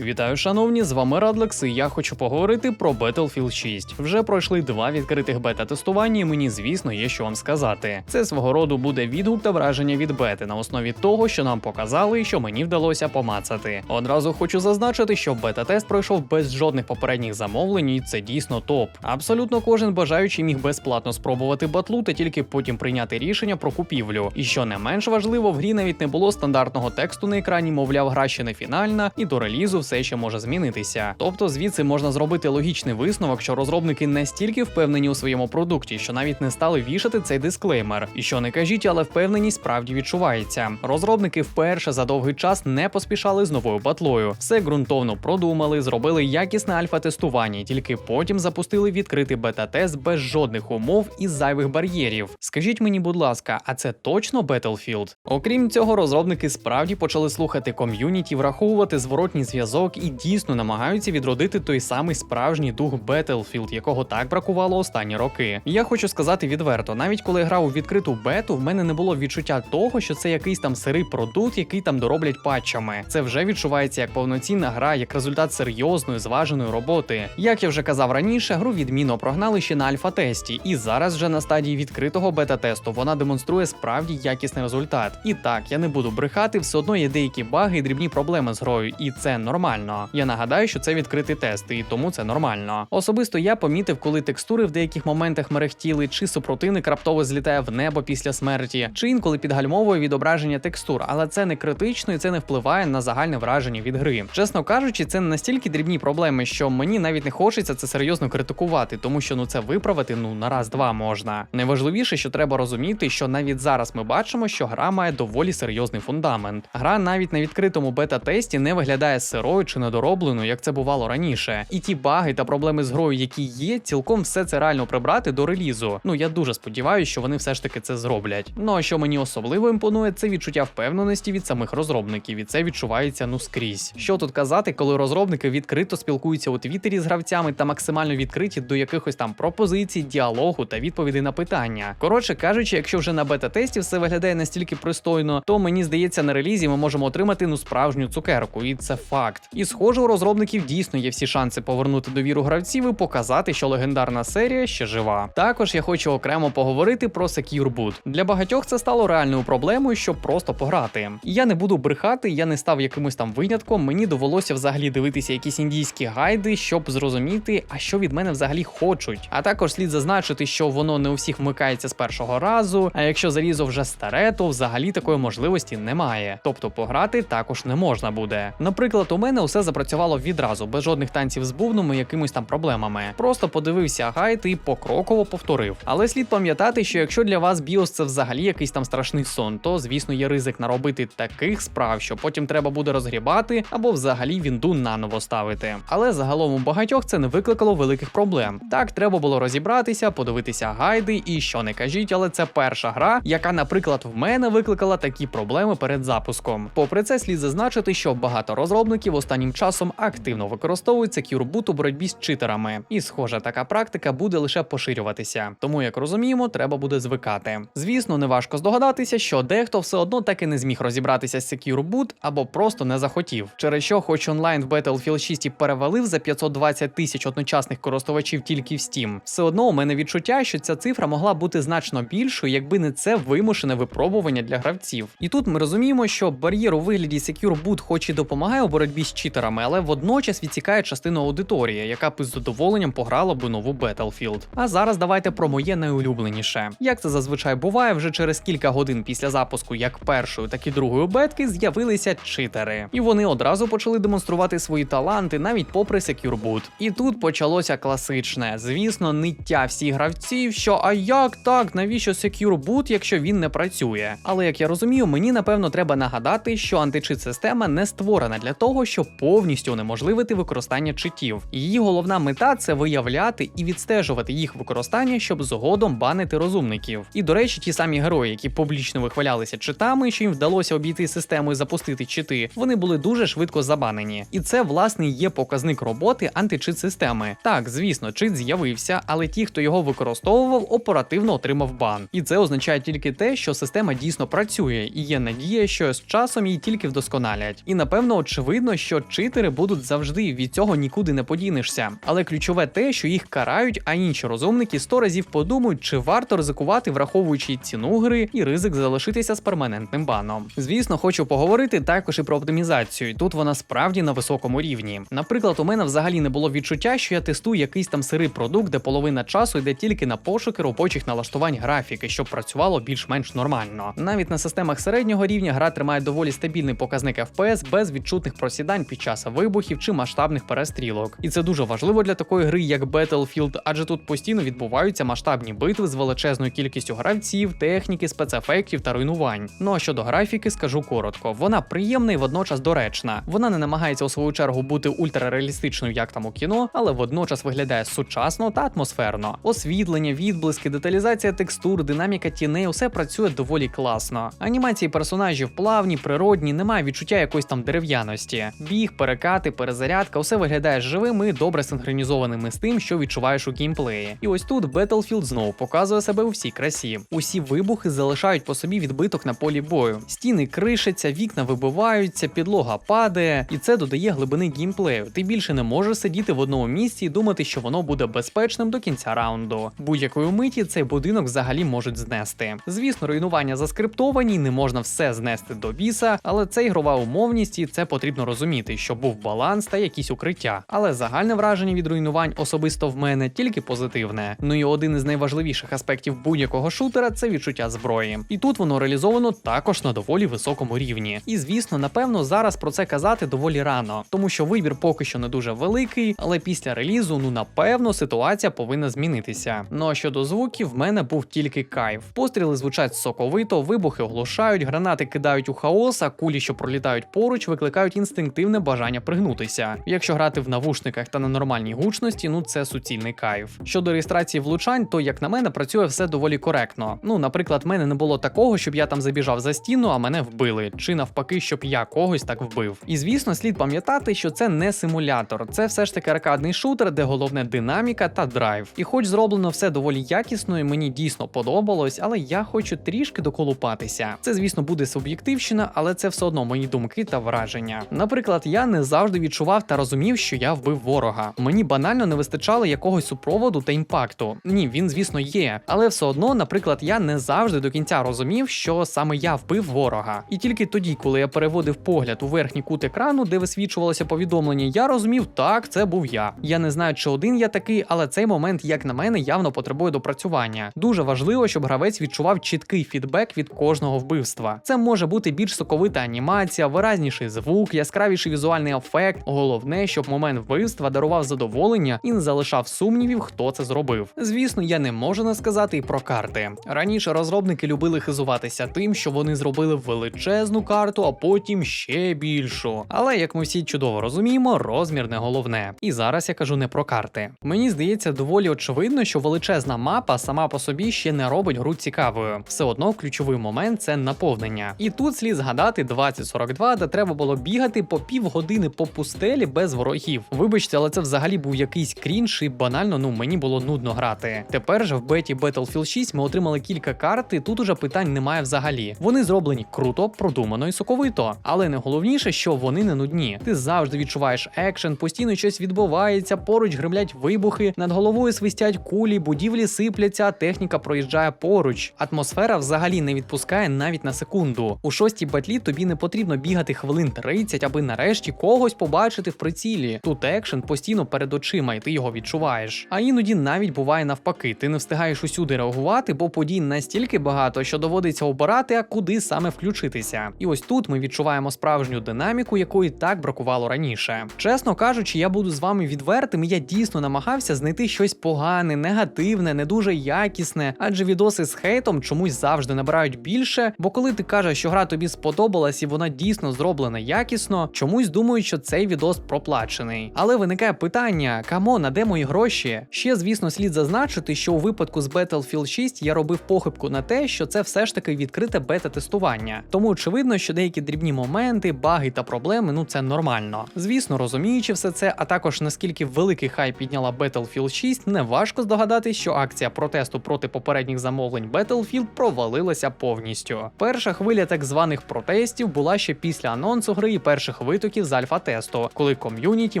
Вітаю, шановні! З вами Радлекс, і я хочу поговорити про Battlefield 6. Вже пройшли два відкритих бета-тестування, і мені, звісно, є що вам сказати. Це свого роду буде відгук та враження від бети на основі того, що нам показали і що мені вдалося помацати. Одразу хочу зазначити, що бета-тест пройшов без жодних попередніх замовлень, і це дійсно топ. Абсолютно кожен бажаючий міг безплатно спробувати батлу та тільки потім прийняти рішення про купівлю. І що не менш важливо, в грі навіть не було стандартного тексту на екрані, мовляв, гра ще не фінальна, і до релізу все ще може змінитися. Тобто звідси можна зробити логічний висновок, що розробники настільки впевнені у своєму продукті, що навіть не стали вішати цей дисклеймер. І що не кажіть, але впевненість справді відчувається. Розробники вперше за довгий час не поспішали з новою батлою. Все ґрунтовно продумали, зробили якісне альфа-тестування, тільки потім запустили відкритий бета-тест без жодних умов і зайвих бар'єрів. Скажіть мені, будь ласка, а це точно Battlefield? Окрім цього, розробники справді почали слухати ком'юніті, враховувати зворотній зв'язок і дійсно намагаються відродити той самий справжній дух Battlefield, якого так бракувало останні роки. Я хочу сказати відверто, навіть коли грав у відкриту бету, в мене не було відчуття того, що це якийсь там сирий продукт, який там дороблять патчами. Це вже відчувається як повноцінна гра, як результат серйозної зваженої роботи. Як я вже казав раніше, гру відмінно прогнали ще на альфа-тесті, і зараз вже на стадії відкритого бета-тесту вона демонструє справді якісний результат. І так, я не буду брехати, все одно є деякі баги і дрібні проблеми з грою, і це нормально. Я нагадаю, що це відкритий тест, і тому це нормально. Особисто я помітив, коли текстури в деяких моментах мерехтіли, чи супротивник раптово злітає в небо після смерті, чи інколи підгальмовує відображення текстур, але це не критично і це не впливає на загальне враження від гри. Чесно кажучи, це настільки дрібні проблеми, що мені навіть не хочеться це серйозно критикувати, тому що ну це виправити ну на раз-два можна. Найважливіше, що треба розуміти, що навіть зараз ми бачимо, що гра має доволі серйозний фундамент. Гра навіть на відкритому бета-тесті не виглядає сирою чи недоробленою, як це бувало раніше. І ті баги та проблеми з грою, які є, цілком все це реально прибрати до релізу. Ну я дуже сподіваюся, що вони все ж таки це зроблять. Ну а що мені особливо імпонує, це відчуття впевненості від самих розробників, і це відчувається ну скрізь. Що тут казати, коли розробники відкрито спілкуються у Твіттері з гравцями та максимально відкриті до якихось там пропозицій, діалогу та відповідей на питання. Коротше кажучи, якщо вже на бета-тесті все виглядає настільки пристойно, то мені здається, на релізі ми можемо отримати ну справжню цукерку, і це факт. І схоже, у розробників дійсно є всі шанси повернути довіру гравців і показати, що легендарна серія ще жива. Також я хочу окремо поговорити про Secure Boot. Для багатьох це стало реальною проблемою, щоб просто пограти. І я не буду брехати, я не став якимось там винятком. Мені довелося взагалі дивитися якісь індійські гайди, щоб зрозуміти, а що від мене взагалі хочуть. А також слід зазначити, що воно не у всіх вмикається з першого разу. А якщо залізо вже старе, то взагалі такої можливості немає. Тобто пограти також не можна буде. Наприклад, у мене усе запрацювало відразу, без жодних танців з бубном і якимись там проблемами. Просто подивився гайд і покроково повторив. Але слід пам'ятати, що якщо для вас біос це взагалі якийсь там страшний сон, то звісно є ризик наробити таких справ, що потім треба буде розгрібати або взагалі вінду наново ставити. Але загалом у багатьох це не викликало великих проблем. Так, треба було розібратися, подивитися гайди, і що не кажіть, але це перша гра, яка, наприклад, в мене викликала такі проблеми перед запуском. Попри це, слід зазначити, що багато розробників останнім часом активно використовують Secure Boot у боротьбі з читерами. І, схоже, така практика буде лише поширюватися. Тому, як розуміємо, треба буде звикати. Звісно, неважко здогадатися, що дехто все одно так і не зміг розібратися з Secure Boot або просто не захотів. Через що, хоч онлайн в Battlefield 6 і перевалив за 520 тисяч одночасних користувачів тільки в Steam, все одно у мене відчуття, що ця цифра могла бути значно більшою, якби не це вимушене випробування для гравців. І тут ми розуміємо, що бар'єр у вигляді Secure Boot хоч і допомагає у боротьбі з читерами, але водночас відсікає частину аудиторії, яка б із задоволенням пограла би нову Battlefield. А зараз давайте про моє найулюбленіше. Як це зазвичай буває, вже через кілька годин після запуску як першої, так і другої бетки з'явилися читери, і вони одразу почали демонструвати свої таланти навіть попри Boot. І тут почалося класичне, звісно, ниття всіх гравців, що а як так, навіщо Boot, якщо він не працює? Але як я розумію, мені напевно треба нагадати, що античит система не створена для того, щоб повністю унеможливити використання читів. Її головна мета це виявляти і відстежувати їх використання, щоб згодом банити розумників. І до речі, ті самі герої, які публічно вихвалялися читами, що їм вдалося обійти систему і запустити чити, вони були дуже швидко забанені. І це власне є показник роботи античит системи. Так, звісно, чит з'явився, але ті, хто його використовував, оперативно отримав бан. І це означає тільки те, що система дійсно працює, і є надія, що з часом її тільки вдосконалять. І напевно очевидно, що читери будуть завжди від цього нікуди не подінешся. Але ключове те, що їх карають, а інші розумники сто разів подумають, чи варто ризикувати, враховуючи ціну гри і ризик залишитися з перманентним баном. Звісно, хочу поговорити також і про оптимізацію. Тут вона справді на високому рівні. Наприклад, у мене взагалі не було відчуття, що я тестую якийсь там сирий продукт, де половина часу йде тільки на пошуки робочих налаштувань графіки, щоб працювало більш-менш нормально. Навіть на системах середнього рівня гра тримає доволі стабільний показник FPS без відчутних просідань під час вибухів чи масштабних перестрілок. І це дуже важливо для такої гри, як Battlefield, адже тут постійно відбуваються масштабні битви з величезною кількістю гравців, техніки, спецефектів та руйнувань. Ну а щодо графіки, скажу коротко: вона приємна і водночас доречна. Вона не намагається у свою чергу бути ультрареалістичною, як там у кіно, але водночас виглядає сучасно та атмосферно. Освітлення, відблиски, деталізація текстур, динаміка тіней усе працює доволі класно. Анімації персонажів плавні, природні, немає відчуття якоїсь там дерев'яності. Біг, перекати, перезарядка, усе виглядає живим і добре синхронізованим із тим, що відчуваєш у геймплеї. І ось тут Battlefield знову показує себе у всій красі. Усі вибухи залишають по собі відбиток на полі бою. Стіни кришаться, вікна вибиваються, підлога падає, і це додає глибини геймплею. Ти більше не можеш сидіти в одному місці і думати, що воно буде безпечним до кінця раунду. Будь-якої миті цей будинок взагалі можуть знести. Звісно, руйнування заскриптовані, не можна все знести до біса, але це ігрова умовність, і це потрібно розуміти, щоб був баланс та якісь укриття. Але загальне враження від руйнувань особисто в мене тільки позитивне. Ну і один із найважливіших аспектів будь-якого шутера це відчуття зброї. І тут воно реалізовано також на доволі високому рівні. І звісно, напевно, зараз про це казати доволі рано, тому що вибір поки що не дуже великий, але після релізу, ну напевно, ситуація повинна змінитися. Ну а щодо звуків, в мене був тільки кайф. Постріли звучать соковито, вибухи оглушають, гранати кидають у хаос, а кулі, що пролітають поруч, викликають інстинктивне бажання пригнутися. Якщо грати в навушниках та на нормальній гучності, ну це суцільний кайф. Щодо реєстрації влучань, то як на мене працює все доволі коректно. Ну, наприклад, в мене не було такого, щоб я там забіжав за стіну, а мене вбили, чи навпаки, щоб я когось так вбив. І звісно, слід пам'ятати, що це не симулятор, це все ж таки аркадний шутер, де головне динаміка та драйв. І хоч зроблено все доволі якісно, і мені дійсно подобалось, але я хочу трішки доколупатися. Це, звісно, буде суб'єктивщина, але це все одно мої думки та враження. Наприклад, я не завжди відчував та розумів, що я вбив ворога. Мені банально не вистачало якогось супроводу та імпакту. Ні, він, звісно, є, але все одно, наприклад, я не завжди до кінця розумів, що саме я вбив ворога. І тільки тоді, коли я переводив погляд у верхній кут екрану, де висвічувалося повідомлення, я розумів, так, це був я. Я не знаю, чи один я такий, але цей момент, як на мене, явно потребує допрацювання. Дуже важливо, щоб гравець відчував чіткий фідбек від кожного вбивства. Це може бути більш соковита анімація, виразніший звук, яскравіший візуальний ефект. Головне, щоб момент вбивства дарував задоволення і не залишав сумнівів, хто це зробив. Звісно, я не можу не сказати і про карти. Раніше розробники любили хизуватися тим, що вони зробили величезну карту, а потім ще більшу. Але як ми всі чудово розуміємо, розмір не головне. І зараз я кажу не про карти. Мені здається, доволі очевидно, що величезна мапа сама по собі ще не робить гру цікавою. Все одно ключовий момент це наповнення. І тут слід згадати 2042, де треба було бігати по півгодини по пустелі без ворогів. Вибачте, але це взагалі був якийсь крінж, і банально ну мені було нудно грати. Тепер же в беті Battlefield 6 ми отримали кілька карт, і тут уже питань немає взагалі. Вони зроблені круто, продумано і соковито. Але найголовніше, що вони не нудні. Ти завжди відчуваєш екшен, постійно щось відбувається, поруч гремлять вибухи, над головою свистять кулі, будівлі сипляться, техніка проїжджає поруч. Атмосфера взагалі не відпускає навіть на секунду. У шостій батлі тобі не потрібно бігати хвилин 30, аби нарешті когось побачити в прицілі. Тут екшен постійно перед очима, і ти його відчуваєш. А іноді навіть буває навпаки, ти не встигаєш усюди реагувати, бо подій настільки багато, що доводиться обирати, а куди саме включитися. І ось тут ми відчуваємо справжню динаміку, якої так бракувало раніше. Чесно кажучи, я буду з вами відвертим, і я дійсно намагався знайти щось погане, негативне, не дуже якісне, адже відоси з хейтом чомусь завжди набирають більше. Бо коли ти кажеш, що гра тобі сподобалась і вона дійсно зроблена якісно, чомусь думають, що цей відос проплачений. Але виникає питання: камон, а де мої гроші? Ще, звісно, слід зазначити, що у випадку з Battlefield 6 я робив похибку на те, що це все ж таки відкрите бета-тестування. Тому очевидно, що деякі дрібні моменти, баги та проблеми ну це нормально. Звісно, розуміючи все це, а також наскільки великий хайп підняла Battlefield 6, не важко здогадатись, що акція протесту проти попередніх замовлень Battlefield провалилася повністю. Перша хвиля так званих протестів була ще після анонсу гри, і перших випусків витоків з альфа-тесту, коли ком'юніті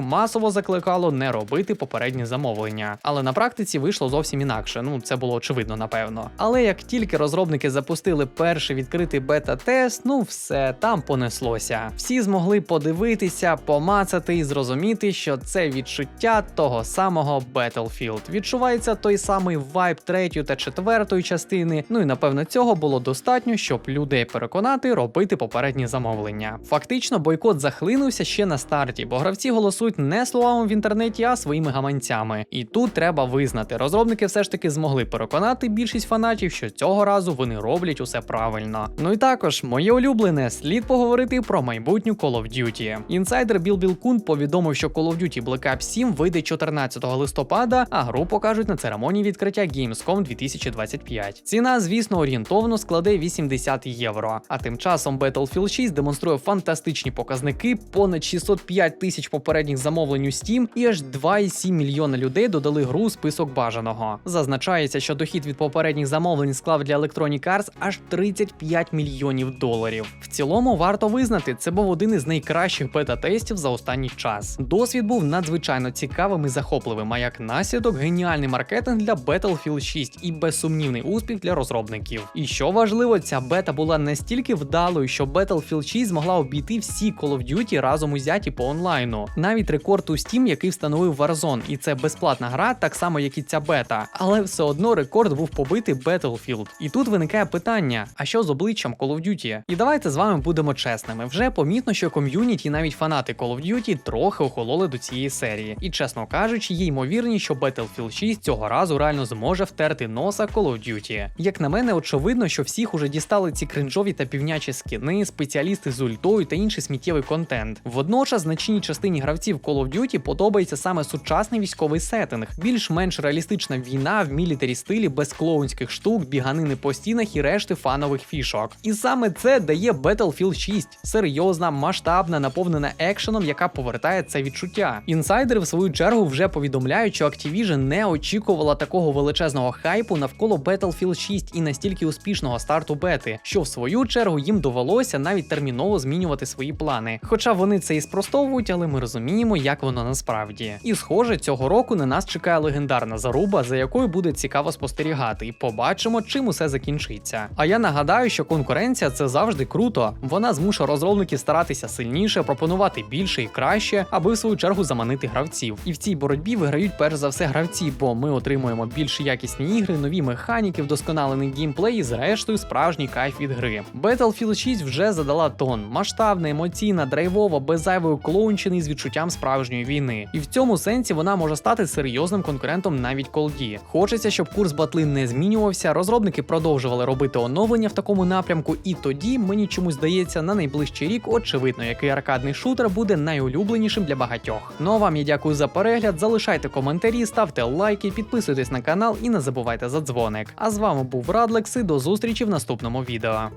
масово закликало не робити попередні замовлення. Але на практиці вийшло зовсім інакше. Ну це було очевидно, напевно. Але як тільки розробники запустили перший відкритий бета-тест, ну все там понеслося. Всі змогли подивитися, помацати і зрозуміти, що це відчуття того самого Battlefield. Відчувається той самий вайб третьої та четвертої частини. Ну і напевно цього було достатньо, щоб людей переконати робити попередні замовлення. Фактично, бойкот захлинувся ще на старті, бо гравці голосують не словами в інтернеті, а своїми гаманцями. І тут треба визнати, розробники все ж таки змогли переконати більшість фанатів, що цього разу вони роблять усе правильно. Ну і також, моє улюблене, слід поговорити про майбутню Call of Duty. Інсайдер Біл Білкун повідомив, що Call of Duty Black Ops 7 вийде 14 листопада, а гру покажуть на церемонії відкриття Gamescom 2025. Ціна, звісно, орієнтовно складе 80 євро. А тим часом Battlefield 6 демонструє фантастичні показники, понад 605 тисяч попередніх замовлень у Steam і аж 2,7 мільйона людей додали гру у список бажаного. Зазначається, що дохід від попередніх замовлень склав для Electronic Arts аж 35 мільйонів доларів. В цілому варто визнати, це був один із найкращих бета-тестів за останній час. Досвід був надзвичайно цікавим і захопливим, а як наслідок геніальний маркетинг для Battlefield 6 і безсумнівний успіх для розробників. І що важливо, ця бета була настільки вдалою, що Battlefield 6 змогла обійти всі Call of Duty разом узяті по онлайну. Навіть рекорд у Steam, який встановив Warzone, і це безплатна гра, так само як і ця бета. Але все одно рекорд був побитий Battlefield. І тут виникає питання: а що з обличчям Call of Duty? І давайте з вами будемо чесними. Вже помітно, що ком'юніті, навіть фанати Call of Duty трохи охололи до цієї серії. І чесно кажучи, є ймовірність, що Battlefield 6 цього разу реально зможе втерти носа Call of Duty. Як на мене, очевидно, що всіх уже дістали ці кринжові та півнячі скини, спеціалісти з ультою та інший сміттєвий контент. Водночас, значній частині гравців Call of Duty подобається саме сучасний військовий сеттинг, більш-менш реалістична війна в мілітарі стилі без клоунських штук, біганини по стінах і решти фанових фішок. І саме це дає Battlefield 6. серйозна, масштабна, наповнена екшеном, яка повертає це відчуття. Інсайдери, в свою чергу, вже повідомляють, що Activision не очікувала такого величезного хайпу навколо Battlefield 6 і настільки успішного старту бети, що в свою чергу їм довелося навіть терміново змінювати свої плани. Хоча вони це і спростовують, але ми розуміємо, як воно насправді. І схоже, цього року на нас чекає легендарна заруба, за якою буде цікаво спостерігати, і побачимо, чим усе закінчиться. А я нагадаю, що конкуренція це завжди круто. Вона змушує розробників старатися сильніше, пропонувати більше і краще, аби в свою чергу заманити гравців. І в цій боротьбі виграють перш за все гравці, бо ми отримуємо більш якісні ігри, нові механіки, вдосконалений геймплей і зрештою справжній кайф від гри. Battlefield 6 вже задала тон, масштабна, емоційна, драйвова, без зайвої клоунчини з відчуттям справжньої війни. І в цьому сенсі вона може стати серйозним конкурентом навіть колді. Хочеться, щоб курс батли не змінювався, розробники продовжували робити оновлення в такому напрямку, і тоді мені чомусь здається, на найближчий рік очевидно, який аркадний шутер буде найулюбленішим для багатьох. Ну а вам я дякую за перегляд. Залишайте коментарі, ставте лайки, підписуйтесь на канал і не забувайте за дзвоник. А з вами був Радлекс і до зустрічі в наступному відео.